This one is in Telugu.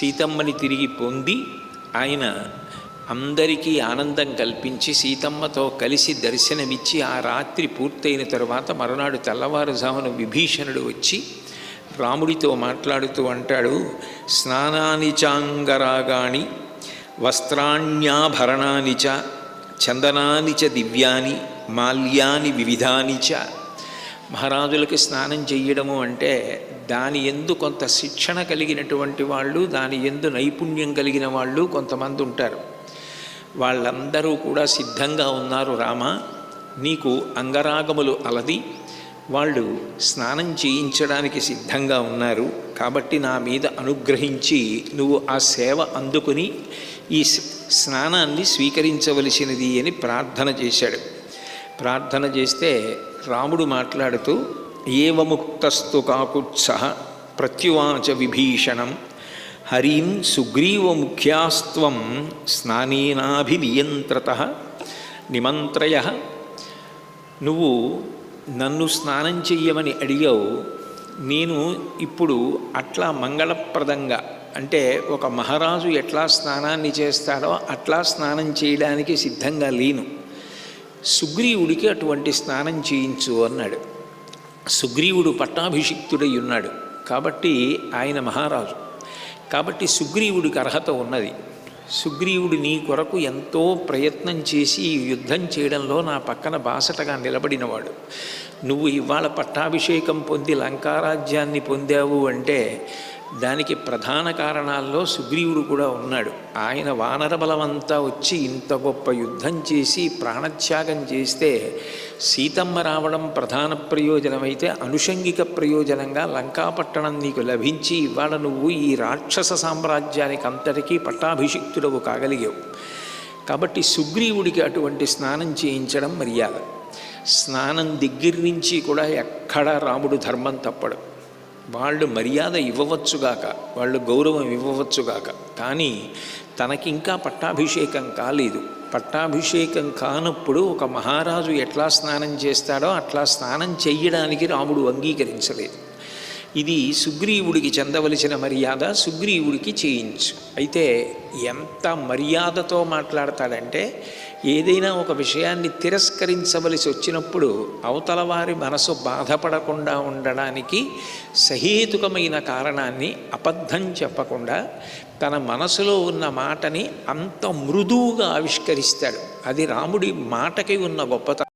సీతమ్మని తిరిగి పొంది ఆయన అందరికీ ఆనందం కల్పించి సీతమ్మతో కలిసి దర్శనమిచ్చి ఆ రాత్రి పూర్తయిన తరువాత మరునాడు తెల్లవారుజామున విభీషణుడు వచ్చి రాముడితో మాట్లాడుతూ అంటాడు స్నానాని చాంగరాగాణి వస్త్రాణ్యాభరణాని చ చందనాని చ దివ్యాని మాల్యాని వివిధాని చ మహారాజులకి స్నానం చెయ్యడము అంటే దాని ఎందు కొంత శిక్షణ కలిగినటువంటి వాళ్ళు దాని ఎందు నైపుణ్యం కలిగిన వాళ్ళు కొంతమంది ఉంటారు. వాళ్ళందరూ కూడా సిద్ధంగా ఉన్నారు రామ నీకు అంగరాగములు అలది వాళ్ళు స్నానం చేయించడానికి సిద్ధంగా ఉన్నారు కాబట్టి నా మీద అనుగ్రహించి నువ్వు ఆ సేవ అందుకుని ఈ స్- స్నానాన్ని స్వీకరించవలసినది అని ప్రార్థన చేశాడు. ప్రార్థన చేస్తే రాముడు మాట్లాడుతూ ఏవముక్తస్తు కాకుత్సహ ప్రత్యువాచ విభీషణం హరిం సుగ్రీవముఖ్యాస్త్వం స్నానేనాభినియంత్రత నిమంత్రయ. నువ్వు నన్ను స్నానం చెయ్యమని అడిగావు నేను ఇప్పుడు అట్లా మంగళప్రదంగా అంటే ఒక మహారాజు ఎట్లా స్నానాన్ని చేస్తాడో అట్లా స్నానం చేయడానికి సిద్ధంగా లేను. సుగ్రీవుడికి అటువంటి స్నానం చేయించు అన్నాడు. సుగ్రీవుడు పట్టాభిషిక్తుడై ఉన్నాడు. కాబట్టి ఆయన మహారాజు. కాబట్టి సుగ్రీవుడికి అర్హత ఉన్నది. సుగ్రీవుడు నీ కొరకు ఎంతో ప్రయత్నం చేసి యుద్ధం చేయడంలో నా పక్కన బాసటగా నిలబడినవాడు. నువ్వు ఇవాళ పట్టాభిషేకం పొంది లంకారాజ్యాన్ని పొందావు అంటే దానికి ప్రధాన కారణాల్లో సుగ్రీవుడు కూడా ఉన్నాడు. ఆయన వానర బలమంతా వచ్చి ఇంత గొప్ప యుద్ధం చేసి ప్రాణత్యాగం చేస్తే సీతమ్మ రావడం ప్రధాన ప్రయోజనమైతే అనుషంగిక ప్రయోజనంగా లంకాపట్టణం నీకు లభించి ఇవాళ నువ్వు ఈ రాక్షస సామ్రాజ్యానికి అంతటికీ పట్టాభిషిక్తుడవు కాగలిగావు. కాబట్టి సుగ్రీవుడికి అటువంటి స్నానం చేయించడం మర్యాద. స్నానం దగ్గర నుంచి కూడా ఎక్కడా రాముడు ధర్మం తప్పడు. వాళ్ళు మర్యాద ఇవ్వవచ్చుగాక వాళ్ళు గౌరవం ఇవ్వవచ్చుగాక కానీ తనకింకా పట్టాభిషేకం కాలేదు. పట్టాభిషేకం కానప్పుడు ఒక మహారాజు ఎట్లా స్నానం చేస్తాడో అట్లా స్నానం చెయ్యడానికి రాముడు అంగీకరించలేదు. ఇది సుగ్రీవుడికి చెందవలసిన మర్యాద సుగ్రీవుడికి చేయించు. అయితే ఎంత మర్యాదతో మాట్లాడతాడంటే ఏదైనా ఒక విషయాన్ని తిరస్కరించవలసి వచ్చినప్పుడు అవతల వారి మనసు బాధపడకుండా ఉండడానికి సహేతుకమైన కారణాన్ని అబద్ధం చెప్పకుండా తన మనసులో ఉన్న మాటని అంత మృదువుగా ఆవిష్కరిస్తాడు. అది రాముడి మాటకి ఉన్న గొప్పతనం.